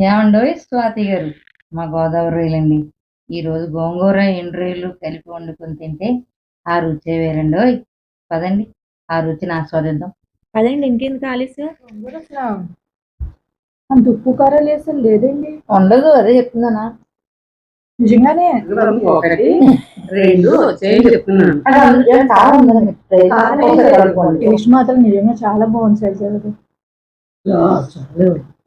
ఏమండోయ్ స్వాతి గారు? మా గోదావరి రొయ్యలండి ఈరోజు గోంగూర ఎండు రొయ్యలు కలిపి వండుకొని తింటే ఆ రుచే వేరండోయ్ పదండి. ఆ రుచిని ఆస్వాదిద్దాం. అదండి ఇంకెందుకు ఆలస్యం గోంగూర అసలు అంత ఉప్పు కారాలు వేసి లేదండి. ఉండదు అదే చెప్తున్నానా? నిజంగానే? ఒకటి రెండు చెప్తున్నాను. టేస్ట్ మాత్రం నిజంగా చాలా బాగుంది అది చాలు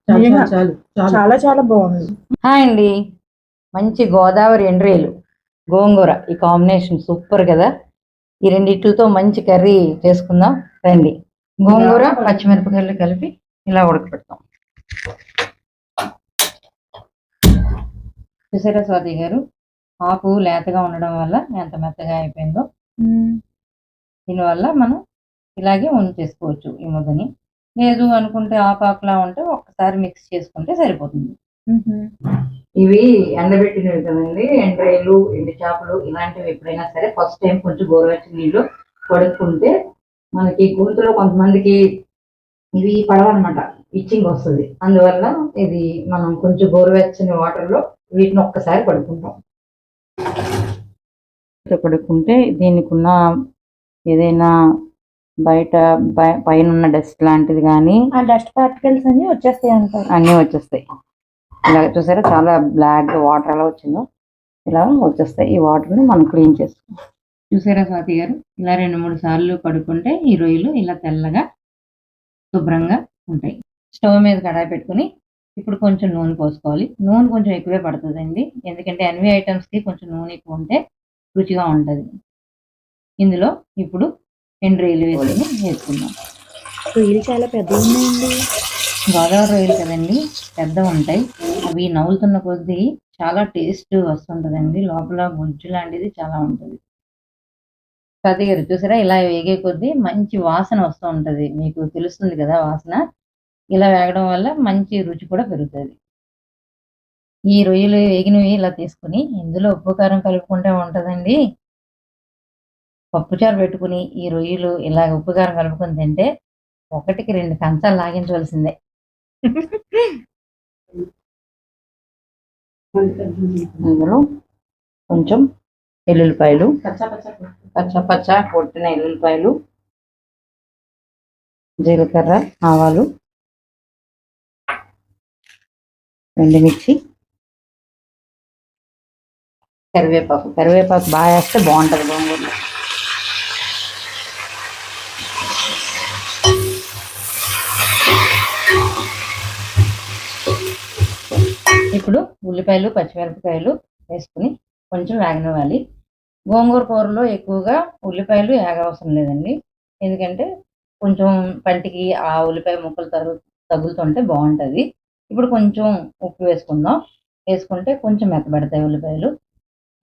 చాలు నిజంగా. చాలు చాలు చాలా. చాలా బాగుంది. హాయ్ అండి. మంచి గోదావరి ఎండ్రేలు గోంగూర ఈ కాంబినేషన్ సూపర్ కదా. ఈ రెండిట్లతో మంచి కర్రీ చేసుకుందాం. రండి. గోంగూర పచ్చిమిరపకాయలు కలిపి ఇలా ఉడకపెడతాం. చూసారా స్వాతి గారు? ఆకు లేతగా ఉండడం వల్ల ఎంత మెత్తగా అయిపోయిందో. దీనివల్ల మనం ఇలాగే ఉంచేసుకోవచ్చు ఈ ముద్దని. లేదు అనుకుంటే ఆకాకులా ఉంటే ఒక్కసారి మిక్స్ చేసుకుంటే సరిపోతుంది. ఇవి ఎండబెట్టినవి కదండి ఎండ్రాయిలు ఎండు చేపలు ఇలాంటివి ఎప్పుడైనా సరే ఫస్ట్ టైం కొంచెం గోరువెచ్చని నీళ్ళు కడుక్కుంటే మనకి గొంతులో కొంతమందికి ఇవి పడవన్నమాట ఇచ్చింగ్ వస్తుంది. అందువల్ల ఇది మనం కొంచెం గోరువెచ్చని వాటర్లో వీటిని ఒక్కసారి ఇట్లా కడుక్కుంటే దీనికి ఉన్న ఏదైనా బయట బయ- పైన ఉన్న డస్ట్ లాంటిది కానీ ఆ డస్ట్ పార్టికల్స్ అన్ని వచ్చేస్తాయి అంటారు. అన్నీ వచ్చేస్తాయి. ఇలా చూసారా? చాలా బ్లాక్ వాటర్ ఎలా వచ్చిందో? ఇలా వచ్చేస్తాయి. ఈ వాటర్ని మనం క్లీన్ చేసుకోం. చూసారా స్వాతి గారు? ఇలా రెండు మూడు సార్లు కడుక్కుంటే ఈ రొయ్యలు ఇలా తెల్లగా శుభ్రంగా ఉంటాయి. స్టవ్ మీద కడాయి పెట్టుకుని ఇప్పుడు కొంచెం నూనె పోసుకోవాలి. నూనె కొంచెం ఎక్కువే పడుతుందండి. ఎందుకంటే అన్ని ఐటమ్స్కి కొంచెం నూనె ఎక్కువ ఉంటే రుచిగా ఉంటది. ఇందులో ఇప్పుడు ఎండు రొయ్యలు వేసుకుని వేసుకుందాం రొయ్యలు చాలా పెద్దగా ఉన్నాయండి గోదావరి రొయ్యలు కదండి పెద్ద ఉంటాయి. అవి నవ్వులుతున్న కొద్దీ చాలా టేస్ట్ వస్తుంటదండి. లోపల గుజ్జు లాంటిది చాలా ఉంటుంది. గారు చూసారా? ఇలా వేగే కొద్దీ మంచి వాసన వస్తూ ఉంటది. మీకు తెలుస్తుంది కదా వాసన? ఇలా వేగడం వల్ల మంచి రుచి కూడా పెరుగుతుంది. ఈ రొయ్యలు వేగినవి ఇలా తీసుకుని ఇందులో ఉప్పు కారం కలుపుకుంటే ఉంటదండి. పప్పుచారు పెట్టుకుని ఈ రొయ్యలు ఇలా ఉప్పు కారం కలుపుకొని తింటే ఒకటికి రెండు కంచాలు లాగించవలసిందే. అందులో కొంచెం ఎల్లుల్లిపాయలు పచ్చ పచ్చ పచ్చ పచ్చ కొట్టిన ఎల్లుల్లిపాయలు జీలకర్ర ఆవాలు ఎండుమిర్చి కరివేపాకు. కరివేపాకు బాగా వేస్తే బాగుంటుంది గోంగూరలో. ఇప్పుడు ఉల్లిపాయలు పచ్చిమిరపకాయలు వేసుకుని కొంచెం వేగనివ్వాలి. గోంగూర కూరలో ఎక్కువగా ఉల్లిపాయలు వేగవసరం లేదండి. ఎందుకంటే కొంచెం పంటికి ఆ ఉల్లిపాయ ముక్కలు తగు తగులుతుంటే బాగుంటుంది. ఇప్పుడు కొంచెం ఉప్పు వేసుకుందాం. వేసుకుంటే కొంచెం మెత్తబడతాయి ఉల్లిపాయలు.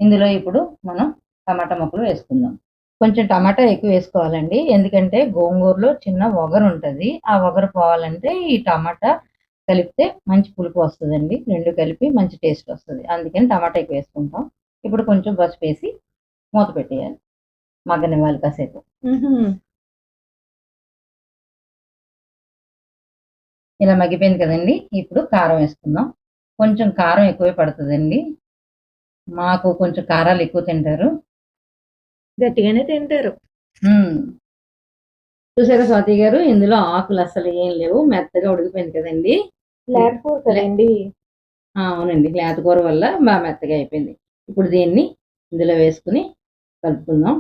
ఇందులో ఇప్పుడు మనం టమాటా ముక్కలు వేసుకుందాం. కొంచెం టమాటా ఎక్కువ వేసుకోవాలండి. ఎందుకంటే గోంగూరలో చిన్న ఒగరు ఉంటుంది ఆ ఒగరు పోవాలంటే ఈ టమాటా కలిపితే మంచి పులుపు వస్తుందండి. రెండు కలిపి మంచి టేస్ట్ వస్తుంది. అందుకని టమాటా ఎక్కువ వేసుకుంటాం. ఇప్పుడు కొంచెం పసుపు వేసి మూత పెట్టేయాలి. మగ్గనివ్వాలి కాసేపు. ఇలా మగ్గిపోయింది కదండి. ఇప్పుడు కారం వేసుకుందాం. కొంచెం కారం ఎక్కువే పడుతుందండి. మాకు కొంచెం కారాలు ఎక్కువ తింటారు. గట్టిగానే తింటారు. చూసారా స్వాతి గారు? ఇందులో ఆకులు అసలు ఏం లేవు. మెత్తగా ఉడికిపోయింది కదండి. లేకపోతే కదండి. అవునండి. లేత కూర వల్ల బాగా మెత్తగా అయిపోయింది. ఇప్పుడు దీన్ని ఇందులో వేసుకుని కలుపుకుందాం.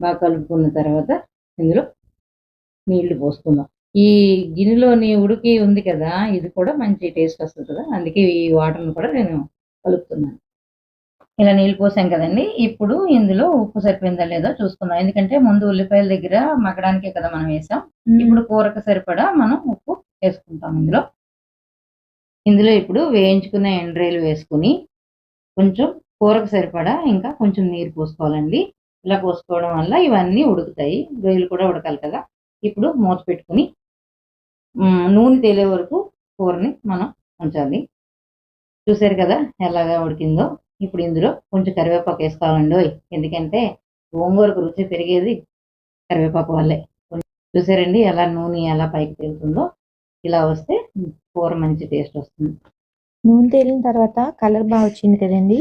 బాగా కలుపుకున్న తర్వాత ఇందులో నీళ్ళు పోసుకుందాం. ఈ గిన్నెలోని ఉడికి ఉంది కదా ఇది కూడా మంచి టేస్ట్ వస్తుంది కదా అందుకే ఈ వాటర్ని కూడా నేను కలుపుతున్నాను. ఇలా నీళ్ళు పోసాం కదండి. ఇప్పుడు ఇందులో ఉప్పు సరిపోయిందా లేదో చూసుకుందాం. ఎందుకంటే ముందు ఉల్లిపాయల దగ్గర మగ్గడానికే కదా మనం వేసాం. ఇప్పుడు కూరకు సరిపడా మనం ఉప్పు వేసుకుంటాం ఇందులో. ఇందులో ఇప్పుడు వేయించుకున్న ఎండ్రాయిలు వేసుకుని కొంచెం కూరకు సరిపడా ఇంకా కొంచెం నీరు పోసుకోవాలండి. ఇలా పోసుకోవడం వల్ల ఇవన్నీ ఉడుకుతాయి. రొయ్యలు కూడా ఉడకాలి కదా. ఇప్పుడు మూత పెట్టుకుని నూనె తేలే వరకు కూరని మనం ఉంచాలి. చూసారు కదా ఎలాగా ఉడికిందో? ఇప్పుడు ఇందులో కొంచెం కరివేపాకు వేసుకోవాలండి. ఎందుకంటే గోంగూరకు రుచి పెరిగేది కరివేపాకు వల్లే. చూసారండి ఎలా నూనె ఎలా పైకి తేలుతుందో? ఇలా వస్తే కూర మంచి టేస్ట్ వస్తుంది. నూనె తేలిన తర్వాత కలర్ బాగా వచ్చింది కదండి?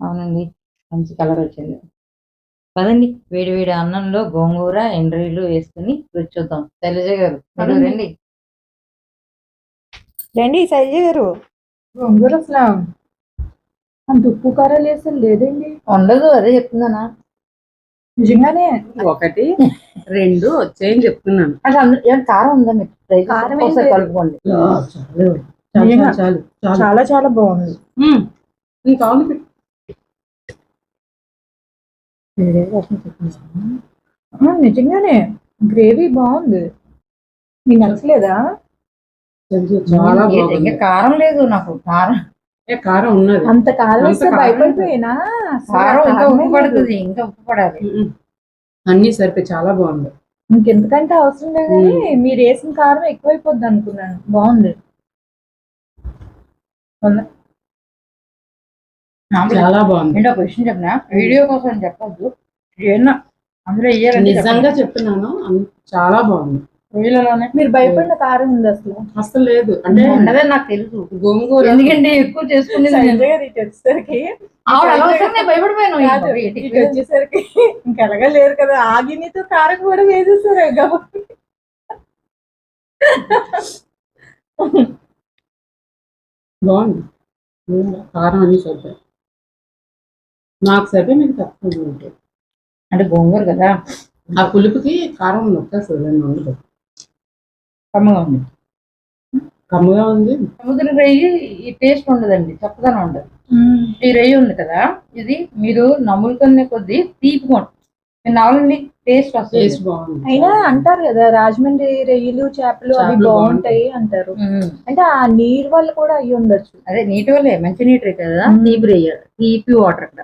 అవునండి మంచి కలర్ వచ్చింది. పదండి వేడి వేడి అన్నంలో గోంగూర ఎండ్రీలు వేసుకుని రుచి చూద్దాం. శైలజ గారు. రండి. రండి శైలజ గారు. గోంగూర అసలు అంత ఉప్పు కారాలు వేసి లేదండి. ఉండదు అదే చెప్తున్నానా? నిజంగానే? ఒకటి. రెండు వచ్చాయని చెప్తున్నాను. అంటే అందులో ఏమైనా కారం ఉందా మీకు? కారం ఏం ఒకసారి లేదు. కలుపుకోండి. ఆ, చాలు. చాలు నిజంగా. చాలు చాలు. చాలా చాలా బాగుంది. ఉమ్. ఇంకా ఆలు పెట్టు. ఆ, నిజంగానే గ్రేవీ బాగుంది. మీకు నచ్చలేదా? చాలా బాగుంది. ఇంకా కారం లేదు నాకు. కారం. ఏ, కారం ఉన్నది. అంత కారం అంత వేస్తే కారం భయపడిపోయినా? అసలు కారం ఇంకా కారమే ఉప్పు లేదు. పడుతుంది ఇంకా ఉప్పు పడాలి. అన్ని సరిపోయి చాలా బాగుంది. ఇంకెంతకంటే అవసరం లేదు కానీ మీరు వేసిన కారం ఎక్కువైపోద్ది అనుకున్నాను. బాగుంది. చాలా బాగుంది. ఏంటో విషయం చెప్పిన? వీడియో కోసం చెప్పొద్దు. ఏమన్నా అందులో నిజంగా చెప్తున్నాను. చాలా బాగుంది. వీళ్ళలోనే. మీరు భయపడిన కారం ఉంది అసలు. అసలు లేదు. అంటే ఉండదని నాకు తెలుసు. గోంగూర. ఎందుకంటే ఎక్కువ ఇటు వచ్చేసరికి భయపడిపోయాను? వచ్చేసరికి ఇంకెలాగా లేరు కదా. ఆగినితో కారం కూడా వేసేసారు. బాగుంది. కారం అన్ని సరిపోయి నాకు సరిపోయి మీకు తక్కువ ఉంటాయి అంటే గోంగూర కదా. ఆ పులుపుకి కారం నొక్కేస్తుంది ఉండదు కమ్మగా ఉంది. కమ్మగా ఉంది. సముద్ర రొయ్యి ఈ టేస్ట్ ఉండదండి చప్పదనం ఉండదు. ఈ రొయ్యి ఉంది కదా ఇది మీరు నమ్ములుకునే కొద్దీ తీపిగా ఉంటుంది మీరు నవ్వులండి టేస్ట్ వస్తుంది. అయినా అంటారు కదా రాజమండ్రి రొయ్యలు చేపలు అవి బాగుంటాయి అంటారు. అంటే ఆ నీరు వల్ల కూడా అయ్యి ఉండొచ్చు. అదే నీటి వల్లే మంచి నీటి కదా. తీపి రొయ్య తీపి వాటర్ అక్కడ.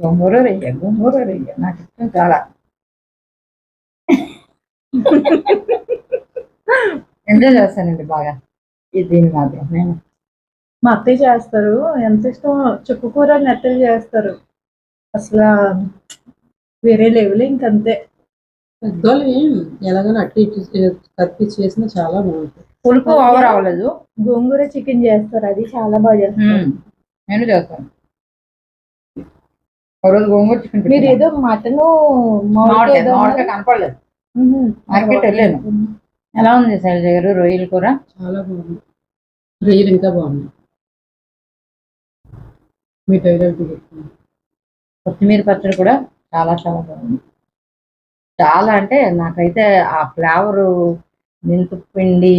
గోంగూర రొయ్య గోంగూర రొయ్య నాకు ఇష్టం చాలా. ఎంజాయ్ చేస్తానండి బాగా. ఇది దీన్ని మాత్రం నేను. మా అత్తయ్య చేస్తారు. ఎంత ఇష్టం చుక్క కూర నెత్తలు చేస్తారు. అసలు వేరే లెవెల్ ఇంకంతే. పెద్దోళ్ళు ఎలాగైనా అట్టి ఇట్టి కత్తి చేసినా చాలా బాగుంటుంది. పులుపు ఓవర్ అవ్వలేదు గోంగూర చికెన్ చేస్తారు. అది చాలా బాగా చేస్తారు. నేను చేస్తాను. రోజు గోంగూర చికెన్ మీరు ఏదో మటన్ కనపడలేదు. మార్కెట్ వెళ్ళాను. ఎలా ఉంది శైలజ గారు రొయ్యల కూర? చాలా బాగుంది. రొయ్యలు ఇంకా బాగుంది మీ కొత్తిమీర పచ్చడి కూడా చాలా చాలా బాగుంది. చాలా అంటే నాకైతే ఆ ఫ్లేవర్ మెంతిపిండి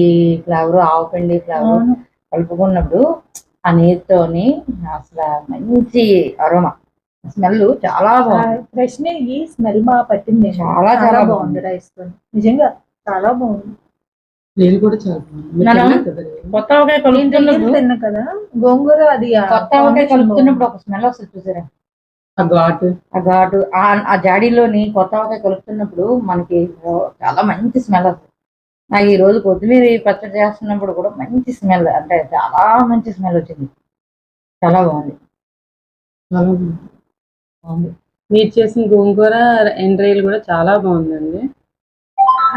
ఫ్లేవర్ ఆవు పిండి ఫ్లేవర్ కలుపుకున్నప్పుడు ఆ నీరుతోని అసలు మంచి అరోమా. స్మెల్ చాలా బాగుంది. ఫ్రెష్ నెయ్యి స్మెల్ బాగా పట్టింది. చాలా చాలా బాగుంది. బాగుంది. రైస్తో నిజంగా చాలా బాగుంది. రొయ్యలు కూడా చాలా? కొత్త ఆవకాయ నేను కలుపుతున్నప్పుడు తిన్నా కదా. గోంగూర అది కొత్త ఆవకాయ కలుపుతున్నప్పుడు ఒక స్మెల్ వస్తుంది చూసారా? ఆ ఘాటు. ఆ ఘాటు ఆ జాడీలోని కొత్త ఆవకాయ కలుపుతున్నప్పుడు మనకి చాలా మంచి స్మెల్ వస్తుంది. నాకు ఈ రోజు కొత్తిమీర పచ్చడి చేస్తున్నప్పుడు కూడా మంచి స్మెల్ అంటే చాలా మంచి స్మెల్ వచ్చింది. చాలా బాగుంది. చాలా బాగుంది. బాగుంది. మీరు చేసిన గోంగూర ఎండ్రాయిలు కూడా చాలా బాగుందండి.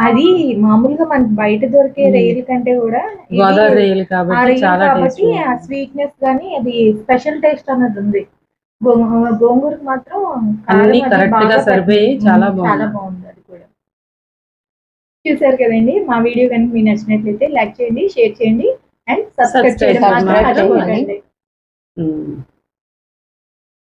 అది మామూలుగా మనకి బయట దొరికే. రొయ్యల కంటే కూడా గోదావరి కాబట్టి చాలా ఆ స్వీట్నెస్ గానీ అది స్పెషల్ టేస్ట్ అన్నది ఉంది గోంగూరకు మాత్రం అన్ని కరెక్ట్గా సరిపోయి. చాలా. చాలా బాగుంది అది కూడా చూసారు కదండి మా వీడియో కనుక మీకు నచ్చినట్లయితే లైక్ చేయండి షేర్ చేయండి అండ్ సబ్స్క్రైబ్ చేయడం